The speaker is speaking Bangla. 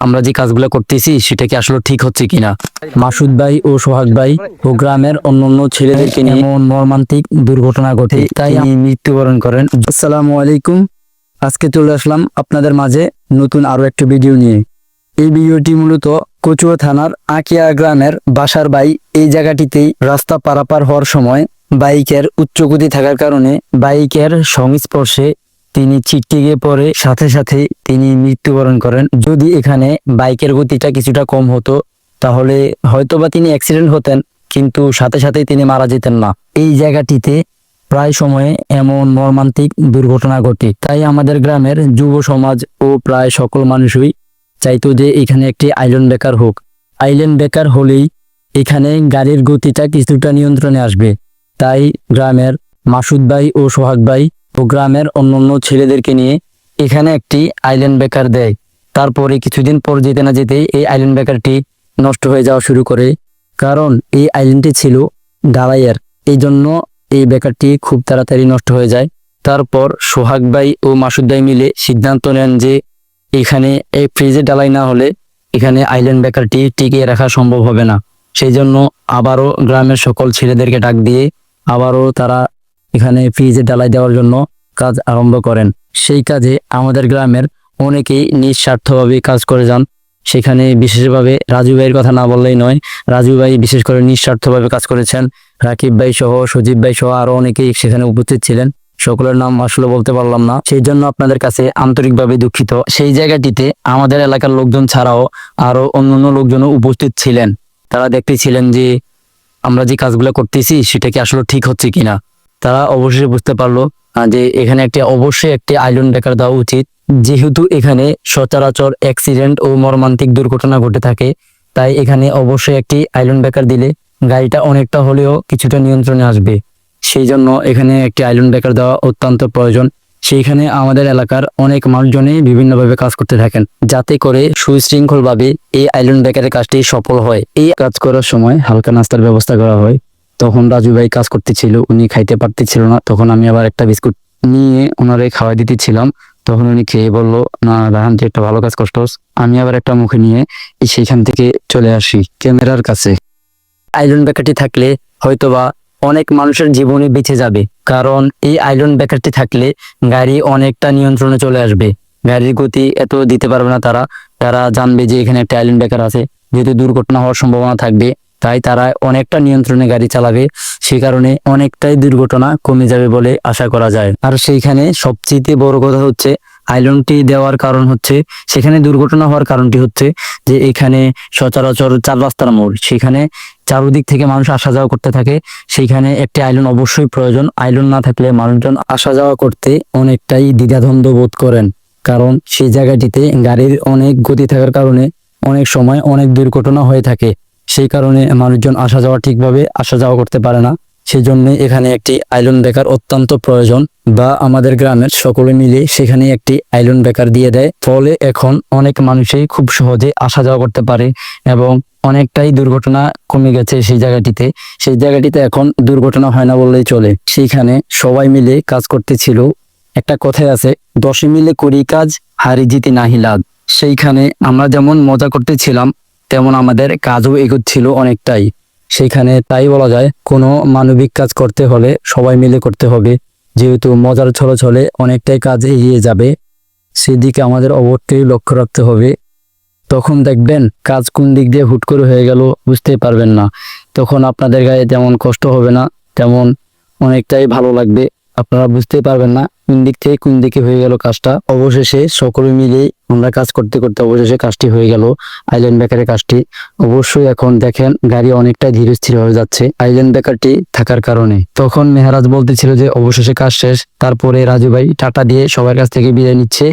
আমরা যে কাজগুলো করতেছি সেটা কি আসলে ঠিক হচ্ছে কিনা? মাসুদ ভাই ও সোহাগ ভাই ও গ্রামের অন্যান্য ছেলেদেরকে নিয়ে এমন মর্মান্তিক দুর্ঘটনা ঘটে। তাই মৃত্যুবরণ করেন। আসসালামু আলাইকুম। আজকে চলে আসলাম আপনাদের মাঝে নতুন আরও একটা ভিডিও নিয়ে। এই ভিডিওটি মূলত কচুয়া থানার আকিয়া গ্রামের বাসার বাই এই জায়গাটিতেই রাস্তা পারাপার হওয়ার সময় বাইকের উচ্চ গতি থাকার কারণে বাইকের সংস্পর্শে তিনি ছিটকে পড়ে, সাথে সাথে তিনি মৃত্যুবরণ করেন। যদি এখানে বাইকের গতিটা কিছুটা কম হতো, তাহলে হয়তোবা তিনি অ্যাক্সিডেন্ট হতেন, কিন্তু সাথে সাথেই তিনি মারা যেতেন না। এই জায়গাটিতে প্রায় সময়ে এমন মর্মান্তিক দুর্ঘটনা ঘটে। তাই আমাদের গ্রামের যুব সমাজ ও প্রায় সকল মানুষই চাইতো যে এখানে একটি আইল্যান্ড বেকার হোক। আইল্যান্ড বেকার হলেই এখানে গাড়ির গতিটা কিছুটা নিয়ন্ত্রণে আসবে। তাই গ্রামের মাসুদ ভাই ও সোহাগ ভাই গ্রামের অন্যান্য ছেলেদেরকে নিয়ে এখানে একটি আইল্যান্ড বেকার দেয়। তারপরে কিছুদিন পর যেতে না যেতে এই আইল্যান্ড বেকারটি নষ্ট হয়ে যাওয়া শুরু করে। কারণ এই আইল্যান্ডটি ছিল ঢালাইয়ের এই জন্য এই বেকারটি খুব তাড়াতাড়ি নষ্ট হয়ে যায়। তারপর সোহাগ ভাই ও মাসুদ ভাই মিলে সিদ্ধান্ত নেন যে এখানে এই ফ্রিজে ডালাই না হলে এখানে আইল্যান্ড বেকারটি টিকিয়ে রাখা সম্ভব হবে না। সেই জন্য আবারও গ্রামের সকল ছেলেদেরকে ডাক দিয়ে আবারও তারা এখানে ফ্রিজে ডালাই দেওয়ার জন্য কাজ আরম্ভ করেন। সেই কাজে আমাদের গ্রামের অনেকেই নিঃস্বার্থভাবে কাজ করে যান। সেখানে বিশেষভাবে রাজু ভাইয়ের কথা না বললেই নয়, রাজু ভাই বিশেষ করে নিঃস্বার্থভাবে কাজ করেছেন। রাকিব ভাই সহ, সজীব ভাই সহ আরও অনেকেই সেখানে উপস্থিত ছিলেন। সকলের নাম আসলে বলতে পারলাম না। সেই জন্য আপনাদের কাছে আন্তরিকভাবে দুঃখিত। সেই জায়গাটিতে আমাদের এলাকার লোকজন ছাড়াও আরও অন্যান্য লোকজনও উপস্থিত ছিলেন। তারা দেখতেছিলেন যে আমরা যে কাজগুলো করতেছি, সেটা কি আসলে ঠিক হচ্ছে কিনা। তারা অবশ্যই বুঝতে পারল যে এখানে একটি অবশ্যই একটি আইল্যান্ড বেকার দেওয়া উচিত। যেহেতু এখানে সচরাচর অ্যাক্সিডেন্ট ও মর্মান্তিক দুর্ঘটনা ঘটে থাকে, তাই এখানে অবশ্যই একটি আইল্যান্ড বেকার দিলে গাড়িটা অনেকটা হলেও কিছুটা নিয়ন্ত্রণে আসবে। সেই জন্য এখানে একটি আইল্যান্ড বেকার দেওয়া অত্যন্ত প্রয়োজন। সেইখানে আমাদের এলাকার অনেক মানুষজনই বিভিন্নভাবে কাজ করতে থাকেন, যাতে করে সুশৃঙ্খলভাবে এই আইল্যান্ড বেকারের কাজটি সফল হয়। এই কাজ করার সময় হালকা নাস্তার ব্যবস্থা করা হয়। তখন রাজু ভাই কাজ করতেছিল, উনি খাইতে পারতেছিল না। তখন আমি আবার একটা বিস্কুট নিয়ে ওনারে খাওয়াই দিতেছিলাম। তখন উনি খেয়ে বলল, না, রাহান, তুই একটা ভালো কাজ করছস আমি আবার একটা মুখে নিয়ে সেইখান থেকে চলে আসি ক্যামেরার কাছে। আইল্যান্ড ব্যাকারটি থাকলে হয়তোবা অনেক মানুষের জীবনে বেঁচে যাবে। কারণ এই আইল্যান্ড ব্যাকারটি থাকলে গাড়ি অনেকটা নিয়ন্ত্রণে চলে আসবে। গাড়ির গতি এত দিতে পারবে না তারা। তারা জানবে যে এখানে একটা আইল্যান্ড বেকার আছে। যেহেতু দুর্ঘটনা হওয়ার সম্ভাবনা থাকবে তাই তারা অনেকটা নিয়ন্ত্রণে গাড়ি চালাবে, সে কারণে অনেকটাই দুর্ঘটনা কমে যাবে বলে আশা করা যায়। আর সেইখানে সবচেয়ে বড় কথা হচ্ছে আইল্যান্ডটি দেওয়ার কারণ হচ্ছে, সেখানে দুর্ঘটনা হওয়ার কারণটি হচ্ছে যে এখানে সচরাচর চার রাস্তার মোড়। সেখানে চারদিক থেকে মানুষ আসা যাওয়া করতে থাকে, সেইখানে একটি আইল্যান্ড অবশ্যই প্রয়োজন। আইল্যান্ড না থাকলে মানুষজন আসা যাওয়া করতে অনেকটাই দ্বিধাদ্বন্দ্ব বোধ করেন, কারণ সেই জায়গাটিতে গাড়ির অনেক গতি থাকার কারণে অনেক সময় অনেক দুর্ঘটনা হয়ে থাকে। সেই কারণে মানুষজন আসা যাওয়া ঠিকভাবে আসা যাওয়া করতে পারে না। সেই জন্য এখানে একটি আইল্যান্ড বেকার অত্যন্ত প্রয়োজন বা আমাদের গ্রামের সকলে মিলে সেখানে একটি আইল্যান্ড বেকার দিয়ে দেয়। ফলে এখন অনেক মানুষই খুব সহজে আসা যাওয়া করতে পারে এবং অনেকটাই দুর্ঘটনা কমে গেছে সেই জায়গাটিতে। সেই জায়গাটিতে এখন দুর্ঘটনা হয় না বললেই চলে। সেইখানে সবাই মিলে কাজ করতেছিল। একটা কথাই আছে, দশে মিলে করি কাজ, হারি জিতি নাহি লাভ। সেইখানে আমরা যেমন মজা করতেছিলাম তেমন আমাদের কাজও এগোচ্ছিল অনেকটাই। সেইখানে তাই বলা যায়, কোনো মানবিক কাজ করতে হলে সবাই মিলে করতে হবে। যেহেতু মজার ছলে অনেকটাই কাজ এগিয়ে যাবে, সেদিকে আমাদের অবশ্যই লক্ষ্য রাখতে হবে। তখন দেখবেন কাজ কোন দিক দিয়ে হুট করে হয়ে গেল বুঝতেই পারবেন না। তখন আপনাদের গায়ে তেমন কষ্ট হবে না, তেমন অনেকটাই ভালো লাগবে। আপনারা বুঝতেই পারবেন না কোন দিক থেকে কোন দিকে হয়ে গেল কাজটা। অবশেষে সকলে মিলেই আমরা কাজ করতে করতে অবশেষে কাজটি হয়ে গেল আইল্যান্ড বেকারের কাজটি। অবশ্যই এখন দেখেন গাড়ি অনেকটাই ধীরে স্থির হয়ে যাচ্ছে আইল্যান্ড বেকারটি থাকার কারণে। তখন মেহারাজ বলতেছিল যে, অবশেষে কাজ শেষ। তারপরে রাজু ভাই টাটা দিয়ে সবার কাছ থেকে বিদায় নিচ্ছে।